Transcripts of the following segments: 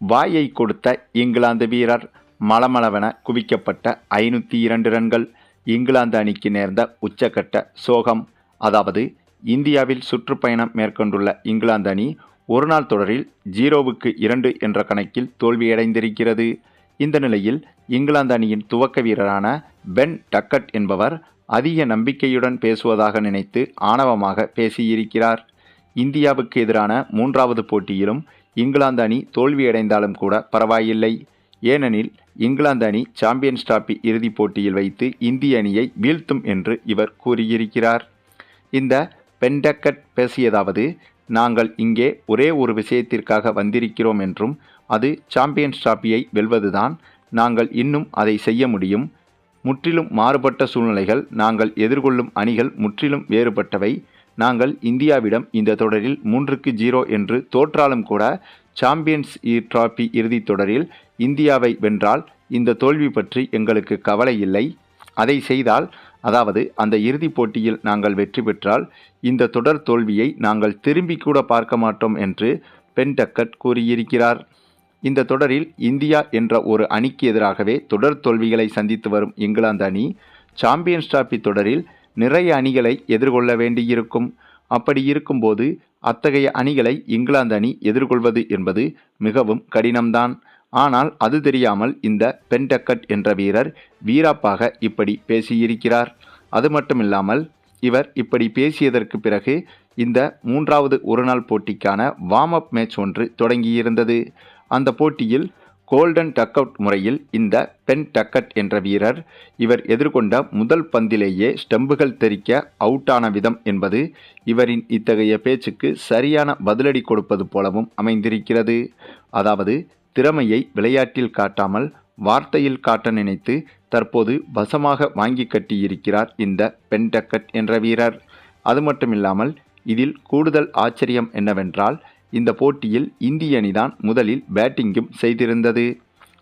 வாயை கொடுத்த இங்கிலாந்து வீரர் மளமளவென குவிக்கப்பட்ட ஐநூற்றி இரண்டு ரன்கள் இங்கிலாந்து அணிக்கு நேர்ந்த உச்சக்கட்ட சோகம். அதாவது இந்தியாவில் சுற்றுப்பயணம் மேற்கொண்டுள்ள இங்கிலாந்து அணி ஒருநாள் தொடரில் ஜீரோவுக்கு இரண்டு என்ற கணக்கில் தோல்வியடைந்திருக்கிறது. இந்த நிலையில் இங்கிலாந்து அணியின் துவக்க வீரரான பென் டக்கட் என்பவர் அதிக நம்பிக்கையுடன் பேசுவதாக நினைத்து ஆணவமாக பேசியிருக்கிறார். இந்தியாவுக்கு எதிரான மூன்றாவது போட்டியிலும் இங்கிலாந்து அணி தோல்வியடைந்தாலும் கூட பரவாயில்லை. ஏனெனில் இங்கிலாந்து அணி சாம்பியன்ஸ் டிராபி இறுதிப் போட்டியில் வைத்து இந்திய அணியை வீழ்த்தும் என்று இவர் கூறியிருக்கிறார். இந்த பென்டக்கட் பேசியதாவது நாங்கள் இங்கே ஒரே ஒரு விஷயத்திற்காக வந்திருக்கிறோம் என்றும் அது சாம்பியன்ஸ் டிராபியை வெல்வதுதான். நாங்கள் இன்னும் அதை செய்ய முடியும். முற்றிலும் மாறுபட்ட சூழ்நிலைகள் நாங்கள் எதிர்கொள்ளும் அணிகள் முற்றிலும் வேறுபட்டவை. நாங்கள் இந்தியாவிடம் இந்த தொடரில் மூன்றுக்கு ஜீரோ என்று தோற்றாலும் கூட சாம்பியன்ஸ் டிராபி இறுதித் தொடரில் இந்தியாவை வென்றால் இந்த தோல்வி பற்றி எங்களுக்கு கவலை இல்லை. அதை செய்தால் அதாவது அந்த இறுதிப் போட்டியில் நாங்கள் வெற்றி பெற்றால் இந்த தொடர் தோல்வியை நாங்கள் திரும்பி கூட பார்க்க மாட்டோம் என்று பென்டக்கட் கூறியிருக்கிறார். இந்த தொடரில் இந்தியா என்ற ஒரு அணிக்கு எதிராகவே தொடர் தோல்விகளை சந்தித்து வரும் இங்கிலாந்து அணி சாம்பியன்ஸ் டிராபி தொடரில் நிறைய அணிகளை எதிர்கொள்ள வேண்டியிருக்கும். அப்படி இருக்கும்போது அத்தகைய அணிகளை இங்கிலாந்து அணி எதிர்கொள்வது என்பது மிகவும் கடினம்தான். ஆனால் அது தெரியாமல் இந்த பென்டக்கட் என்ற வீரர் வீராப்பாக இப்படி பேசியிருக்கிறார். அது மட்டுமில்லாமல் இவர் இப்படி பேசியதற்கு பிறகு இந்த மூன்றாவது ஒருநாள் போட்டிக்கான வார்ம் அப் மேட்ச் ஒன்று தொடங்கியிருந்தது. அந்த போட்டியில் கோல்டன் டக் அவுட் முறையில் இந்த பென் டக்கட் என்ற வீரர் இவர் எதிர்கொண்ட முதல் பந்திலேயே ஸ்டம்புகள் தெறிக்க அவுட்டான விதம் என்பது இவரின் இத்தகைய பேச்சுக்கு சரியான பதிலடி கொடுப்பது போலவும் அமைந்திருக்கிறது. அதாவது திறமையை விளையாட்டில் காட்டாமல் வார்த்தையில் காட்ட நினைத்து தற்போது வசமாக வாங்கி கட்டியிருக்கிறார் இந்த பென் டக்கட் என்ற வீரர். அது மட்டுமில்லாமல் இதில் கூடுதல் ஆச்சரியம் என்னவென்றால் இந்த போட்டியில் இந்திய அணிதான் முதலில் பேட்டிங்கும் செய்திருந்தது.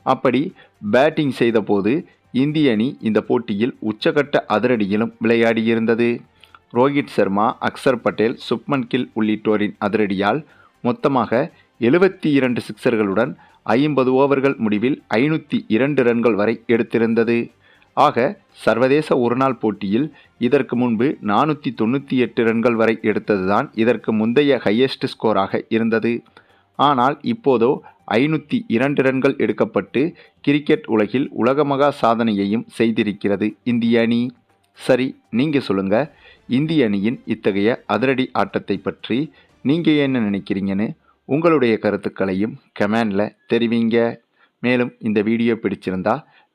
அப்படி பேட்டிங் செய்தபோது இந்திய அணி இந்த போட்டியில் உச்சகட்ட அதிரடியிலும் விளையாடியிருந்தது. ரோஹித் சர்மா அக்சர் பட்டேல் சுப்மன் கில் உள்ளிட்டோரின் அதிரடியால் மொத்தமாக எழுபத்தி இரண்டு சிக்சர்களுடன் ஐம்பது ஓவர்கள் முடிவில் ஐநூற்றி இரண்டு ரன்கள் வரை எடுத்திருந்தது. ஆக சர்வதேச ஒருநாள் போட்டியில் இதற்கு முன்பு நானூற்றி தொண்ணூற்றி எட்டு ரன்கள் வரை எடுத்ததுதான் இதற்கு முந்தைய ஹையஸ்ட் ஸ்கோராக இருந்தது. ஆனால் இப்போதோ ஐநூற்றி இரண்டு ரன்கள் எடுக்கப்பட்டு கிரிக்கெட் உலகில் உலகமகா சாதனையையும் செய்திருக்கிறது இந்திய அணி. சரி நீங்கள் சொல்லுங்கள் இந்திய அணியின் இத்தகைய அதிரடி ஆட்டத்தை பற்றி நீங்கள் என்ன நினைக்கிறீங்கன்னு உங்களுடைய கருத்துக்களையும் கமெண்டில் தெரிவிங்க. மேலும் இந்த வீடியோ பிடிச்சிருந்தா